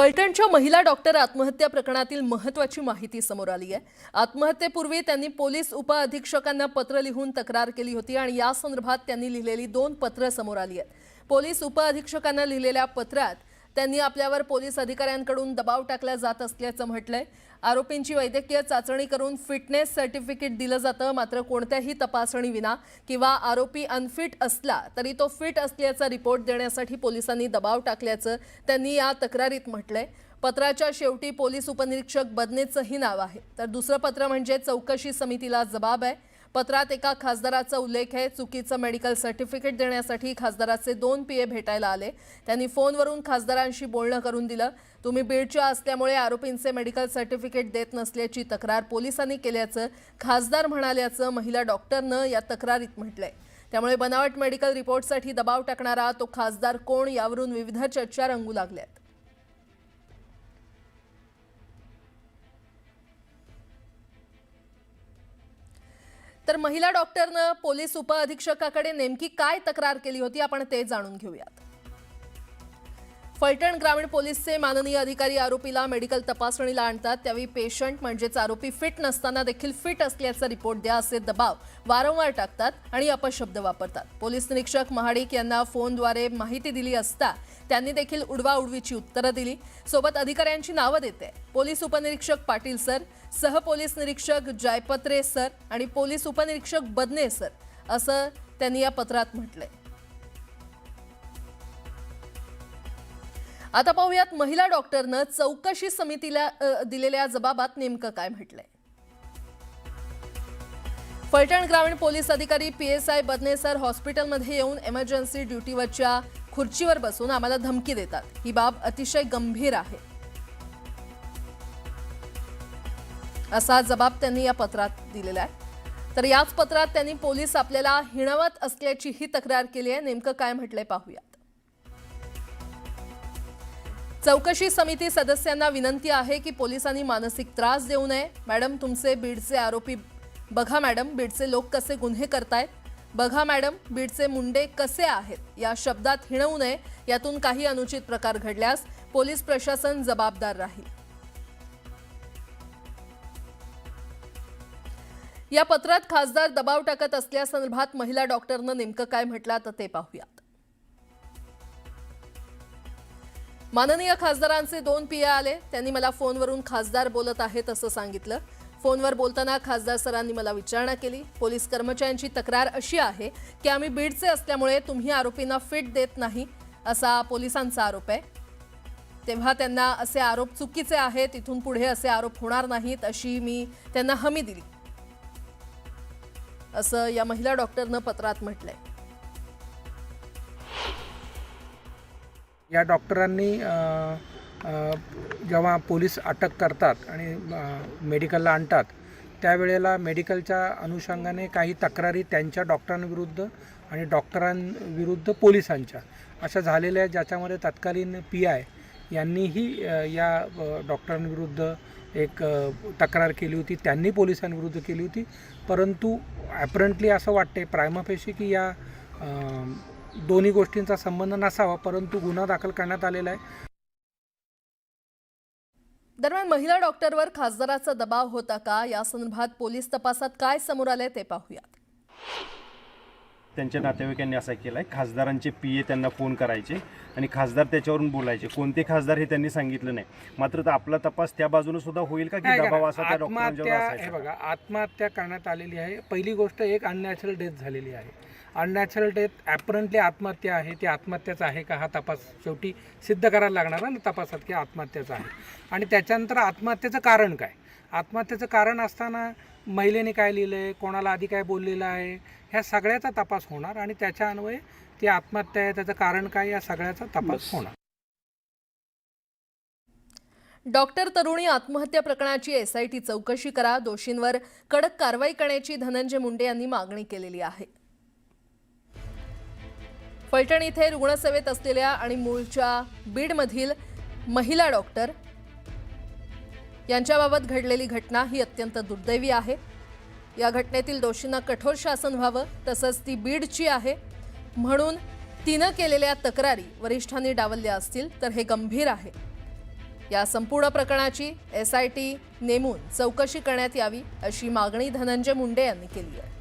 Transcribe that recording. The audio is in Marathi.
फलटणच्या महिला डॉक्टर आत्महत्या प्रकरणातील महत्वाची माहिती समोर आली आहे. आत्महत्येपूर्वी त्यांनी पोलीस उपअधीक्षकांना पत्र लिहून तक्रार केली होती आणि या संदर्भात त्यांनी लिहिलेली दोन पत्र समोर आली आहेत. पोलीस उपअधीक्षकांना लिहिलेल्या पत्रात त्यांनी आपल्यावर पोलीस अधिकाऱ्यांकडून दबाव टाकला जात असल्याचं म्हटलंय. आरोपींची वैद्यकीय चाचणी करून फिटनेस सर्टिफिकेट दिलं जातं मात्र कोणत्याही तपासणीविना किंवा आरोपी अनफिट असला तरी तो फिट असल्याचा रिपोर्ट देण्यासाठी पोलिसांनी दबाव टाकल्याचं त्यांनी या तक्रारीत म्हटलंय. पत्राच्या शेवटी पोलीस उपनिरीक्षक बदनेचंही नाव आहे. तर दुसरं पत्र म्हणजे चौकशी समितीला जबाब आहे. पत्रात एका खासदाराचा उल्लेख आहे. चुकीचं मेडिकल सर्टिफिकेट देण्यासाठी खासदाराचे दोन पीए भेटायला आले. त्यांनी फोनवरून खासदारांशी बोलणं करून दिलं. तुम्ही बीडच्या असल्यामुळे आरोपींचे मेडिकल सर्टिफिकेट देत नसल्याची तक्रार पोलिसांनी केल्याचं खासदार म्हणाल्याचं महिला डॉक्टरनं या तक्रारीत म्हटलंय. त्यामुळे बनावट मेडिकल रिपोर्टसाठी दबाव टाकणारा तो खासदार कोण यावरून विविध चर्चा रंगू लागल्यात. तर महिला डॉक्टरनं पोलीस उपअधीक्षकाकडे नेमकी काय तक्रार केली होती आपण ते जाणून घेऊयात. फलटण ग्रामीण पोलीसचे माननीय अधिकारी आरोपीला मेडिकल तपासणीला आणतात. त्यावेळी पेशंट म्हणजेच आरोपी फिट नसताना देखील फिट असल्याचा रिपोर्ट द्या असे दबाव वारंवार टाकतात आणि अपशब्द वापरतात. पोलीस निरीक्षक महाडिक यांना फोनद्वारे माहिती दिली असता त्यांनी देखील उडवाउडवीची उत्तरं दिली. सोबत अधिकाऱ्यांची नावं देते. पोलीस उपनिरीक्षक पाटील सर सह पोलीस निरीक्षक जयपत्रे सर आणि पोलीस उपनिरीक्षक बदने सर असं त्यांनी या पत्रात म्हटलंय. आता पाहूयात महिला डॉक्टरनं चौकशी समितीला दिलेल्या जबाबात नेमकं काय म्हटलंय. फलटण ग्रामीण पोलीस अधिकारी P S I Badne sir हॉस्पिटलमध्ये येऊन एमर्जन्सी ड्युटीवरच्या खुर्चीवर बसून आम्हाला धमकी देतात. ही बाब अतिशय गंभीर आहे. असा जबाब त्यांनी या पत्रात दिलेला आहे. तर याच पत्रात त्यांनी पोलीस आपल्याला हिणवत असल्याची ही तक्रार केली आहे. नेमकं काय म्हटलंय पाहूया. चौकशी समिती सदस्यांना विनंती आहे की पोलिसांनी मानसिक त्रास देऊ नये. मॅडम तुमचे बीडचे आरोपी बघा मॅडम बीडचे लोक कसे गुन्हे करतायत? बघा मॅडम बीडचे मुंडे कसे आहेत? या शब्दात हिणवू नये. यातून काही अनुचित प्रकार घडल्यास पोलीस प्रशासन जबाबदार राहील. या पत्रात खासदार दबाव टाकत असल्यासंदर्भात महिला डॉक्टरनं नेमकं काय म्हटलं तर ते पाहूयात. माननीय खासदारांचे दोन पिया आले. त्यांनी मला फोनवरून खासदार बोलत आहेत असं सांगितलं. फोनवर बोलताना खासदार सरांनी मला विचारणा केली. पोलीस कर्मचाऱ्यांची तक्रार अशी आहे की आम्ही बीडचे असल्यामुळे तुम्ही आरोपींना फिट देत नाही असा पोलिसांचा आरोप आहे. तेव्हा त्यांना असे आरोप चुकीचे आहेत इथून पुढे असे आरोप होणार नाहीत अशी मी त्यांना हमी दिली. असं या महिला डॉक्टरनं पत्रात म्हटलंय. या डॉक्टरांनी जेव्हा पोलीस अटक करतात आणि मेडिकलला आणतात त्यावेळेला मेडिकलच्या अनुषंगाने काही तक्रारी त्यांच्या डॉक्टरांविरुद्ध आणि डॉक्टरांविरुद्ध पोलिसांच्या अशा झालेल्या आहेत ज्याच्यामध्ये तत्कालीन पी आय यांनीही या डॉक्टरांविरुद्ध एक तक्रार केली होती त्यांनी पोलिसांविरुद्ध केली होती. परंतु ॲपरंटली असं वाटते प्रायमापेशी की या दोन्ही गोष्टींचा संबंध नसावा परंतु गुन्हा दाखल करण्यात आलेला आहे. दरम्यान महिला डॉक्टरवर खासदाराचा दबाव होता का? या संदर्भात पोलीस तपासात काय समोर आले ते पाहूयात. त्यांच्या नातेवाईकांनी असा केला आहे खासदारांचे पी ए त्यांना फोन करायचे आणि खासदार त्याच्यावरून बोलायचे. कोणते खासदार हे त्यांनी सांगितलं नाही. मात्र आपला तपास त्या बाजूने सुद्धा होईल का की दबाव? असा त्या असायचा? बघा आत्महत्या करण्यात आलेली आहे. पहिली गोष्ट एक अननॅचरल डेथ झालेली आहे. अननॅचरल डेथ ॲपरंटली आत्महत्या आहे ती आत्महत्याचा आहे का हा तपास शेवटी सिद्ध करायला लागणार ना तपासात की आत्महत्याचा आहे. आणि त्याच्यानंतर आत्महत्येचं कारण काय? आत्महत्येचं कारण असताना महिलेने काय लिहिलं आहे कोणाला आधी काय बोललेलं आहे ह्या सगळ्याचा तपास होणार आणि त्याच्या अन्वये ती आत्महत्या आहे त्याचं कारण काय या सगळ्याचा तपास होणार. डॉक्टर तरुणी आत्महत्या प्रकरणाची एसआयटी चौकशी करा दोषींवर कडक कारवाई करण्याची धनंजय मुंडे यांनी मागणी केलेली आहे. फलटण इथे रुग्णसेवेत असलेल्या आणि मूळच्या बीडमधील महिला डॉक्टर यांच्याबाबत घडलेली घटना ही अत्यंत दुर्दैवी आहे. या घटनेतील दोषींना कठोर शासन व्हावं तसंच ती बीडची आहे. म्हणून तिनं केलेल्या तक्रारी वरिष्ठांनी डावलल्या असतील तर हे गंभीर आहे. या संपूर्ण प्रकरणाची एस आय टी नेमून चौकशी करण्यात यावी अशी मागणी धनंजय मुंडे यांनी केली आहे.